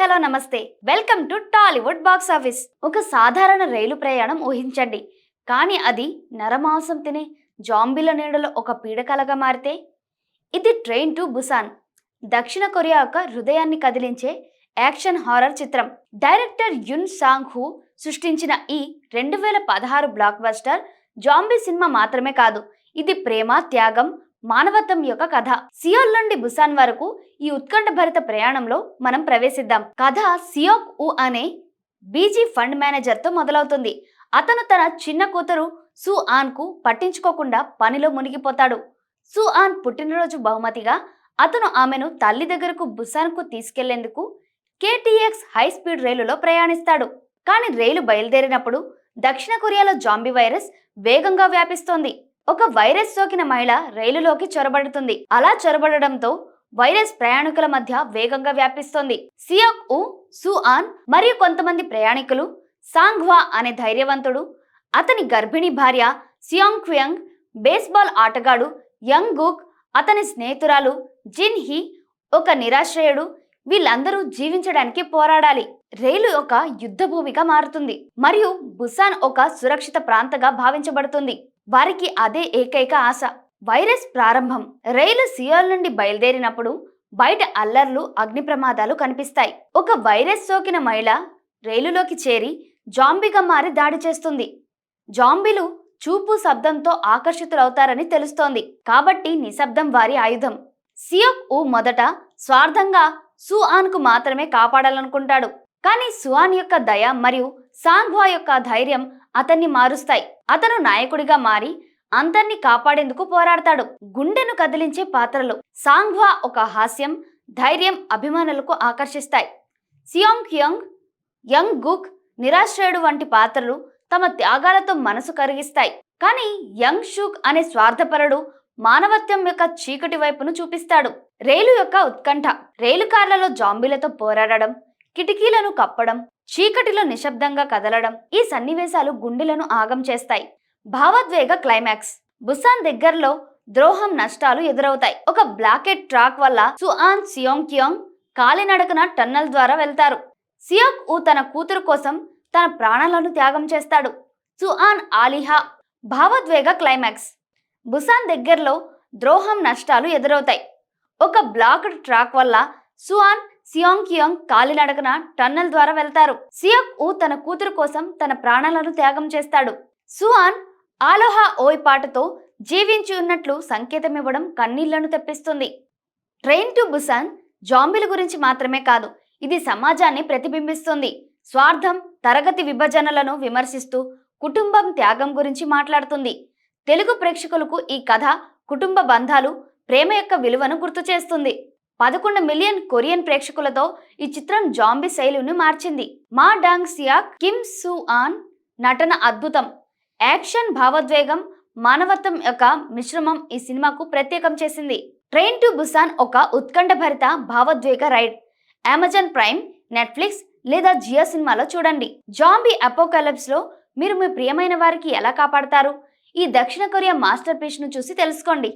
Hello నమస్తే. Welcome to Tollywood box office. ఒక సాధారణ రైలు ప్రయాణం ఊహించండి. కానీ అది నరమాంసం తినే జాంబీల నీడలో ఒక పీడకలగా మారితే? ఇది ట్రైన్ టు బుసాన్. దక్షిణ కొరియా యొక్క హృదయాన్ని కదిలించే యాక్షన్ హారర్ చిత్రం. డైరెక్టర్ యున్ సాంగ్ హూ సృష్టించిన ఈ రెండు వేల పదహారు బ్లాక్ బస్టర్ జాంబీ సినిమా మాత్రమే కాదు. ఇది ప్రేమ త్యాగం మానవత్వం యొక్క కథ. సియోల్ నుండి బుసాన్ వరకు ఈ ఉత్కంఠభరిత ప్రయాణంలో మనం ప్రవేశిద్దాం. కథ సియోక్ ఉ అనే బీజీ ఫండ్ మేనేజర్తో మొదలవుతుంది. అతను తన చిన్న కూతురు సు ఆన్కు పట్టించుకోకుండా పనిలో మునిగిపోతాడు. సు ఆన్ పుట్టినరోజు బహుమతిగా అతను ఆమెను తల్లి దగ్గరకు బుసాన్కు తీసుకెళ్ళేందుకు కేటీఎక్స్ హై స్పీడ్ రైలులో ప్రయాణిస్తాడు. కానీ రైలు బయలుదేరినప్పుడు దక్షిణ కొరియాలో జాంబీ వైరస్ వేగంగా వ్యాపిస్తోంది. ఒక వైరస్ సోకిన మహిళ రైలులోకి చొరబడుతుంది. అలా చొరబడడంతో వైరస్ ప్రయాణికుల మధ్య వేగంగా వ్యాపిస్తోంది. సియాక్ ఉ సుఆన్ మరియు కొంతమంది ప్రయాణికులు సాంగ్వా అనే ధైర్యవంతుడు అతని గర్భిణీ భార్య సియాంగ్ క్వియంగ్ బేస్బాల్ ఆటగాడు యంగ్ గుక్ అతని స్నేహితురాలు జిన్ హీ ఒక నిరాశ్రయుడు. వీళ్ళందరూ జీవించడానికి పోరాడాలి. రైలు ఒక యుద్ధ భూమిగా మారుతుంది. మరియు బుసాన్ ఒక సురక్షిత ప్రాంతగా భావించబడుతుంది. వారికి అదే ఏకైక ఆశ. వైరస్ ప్రారంభం. రైలు సియోల్ నుండి బయలుదేరినప్పుడు బయట అల్లర్లు అగ్ని ప్రమాదాలు కనిపిస్తాయి. ఒక వైరస్ సోకిన మహిళ రైలులోకి చేరి జాంబీగా మారి దాడి చేస్తుంది. జాంబీలు చూపు శబ్దంతో ఆకర్షితులవుతారని తెలుస్తోంది. కాబట్టి నిశ్శబ్దం వారి ఆయుధం. సియోక్ ఉ మొదట స్వార్థంగా సుఆన్కు మాత్రమే కాపాడాలనుకుంటాడు. కానీ సుఆన్ యొక్క దయ మరియు సాంగ్వా యొక్క ధైర్యం అతన్ని మారుస్తాయి. అతను నాయకుడిగా మారి అందర్నీ కాపాడేందుకు పోరాడతాడు. గుండెను కదిలించే పాత్రలు సాంగ్వా ఒక హాస్యం ధైర్యం అభిమానులకు ఆకర్షిస్తాయి. సియోంగ్ క్యంగ్ యంగ్ గుక్ నిరాశ్రయుడు వంటి పాత్రలు తమ త్యాగాలతో మనసు కరిగిస్తాయి. కానీ యంగ్ షూక్ అనే స్వార్థపరుడు మానవత్వం యొక్క చీకటి వైపును చూపిస్తాడు. రైలు యొక్క ఉత్కంఠ రైలు కార్లలో జాంబీలతో పోరాడడం కిటికీలను కప్పడం చీకటిలో నిశ్శబ్దంగా కదలడం ఈ సన్నివేశాలు గుండెలను ఆగం చేస్తాయి. భావోద్వేగ క్లైమాక్స్. బుసాన్ దగ్గరలో ద్రోహం నష్టాలు ఎదురవుతాయి. ఒక బ్లాకెట్ ట్రాక్ వల్ల సుఆన్ సియోంగ్ కియోంగ్ కాలినడకన టన్నల్ ద్వారా వెళ్తారు. సియోక్ ఊ తన కూతురు కోసం తన ప్రాణాలను త్యాగం చేస్తాడు. సుఆన్ ఆలిహా. భావోద్వేగ క్లైమాక్స్. బుసాన్ దగ్గరలో ద్రోహం నష్టాలు ఎదురవుతాయి. ఒక బ్లాక్డ్ ట్రాక్ వల్ల సుఆన్ సియోంగ్ కియోంగ్ కాలినడకన టన్నెల్ ద్వారా వెళ్తారు. సియోక్ ఊ తన కూతురు కోసం తన ప్రాణాలను త్యాగం చేస్తాడు. సుఆన్ ఆలోహా ఓయ్ పాటతో జీవించి ఉన్నట్లు సంకేతం ఇవ్వడం కన్నీళ్ళను తెప్పిస్తుంది. ట్రైన్ టు బుసాన్ జాంబీల గురించి మాత్రమే కాదు ఇది సమాజాన్ని ప్రతిబింబిస్తుంది. స్వార్థం తరగతి విభజనలను విమర్శిస్తూ కుటుంబం త్యాగం గురించి మాట్లాడుతుంది. తెలుగు ప్రేక్షకులకు ఈ కథ కుటుంబ బంధాలు ప్రేమ యొక్క విలువను గుర్తు చేస్తుంది. పదకొండు మిలియన్ కొరియన్ ప్రేక్షకులతో ఈ చిత్రం జాంబీ శైలిని మార్చింది. Ma Dong Seok Kim Su An నటన అద్భుతం. యాక్షన్ భావోద్వేగం మానవత్వం యొక్క మిశ్రమం ఈ సినిమాకు ప్రత్యేకం చేసింది. ట్రైన్ టు బుసాన్ ఒక ఉత్కంఠభరిత భావోద్వేగ రైడ్. అమెజాన్ ప్రైమ్ నెట్ఫ్లిక్స్ లేదా జియో సినిమాలో చూడండి. జాంబీ అపోకలిప్స్లో మీరు మీ ప్రియమైన వారికి ఎలా కాపాడతారు? ఈ దక్షిణ కొరియా మాస్టర్ పీస్ను చూసి తెలుసుకోండి.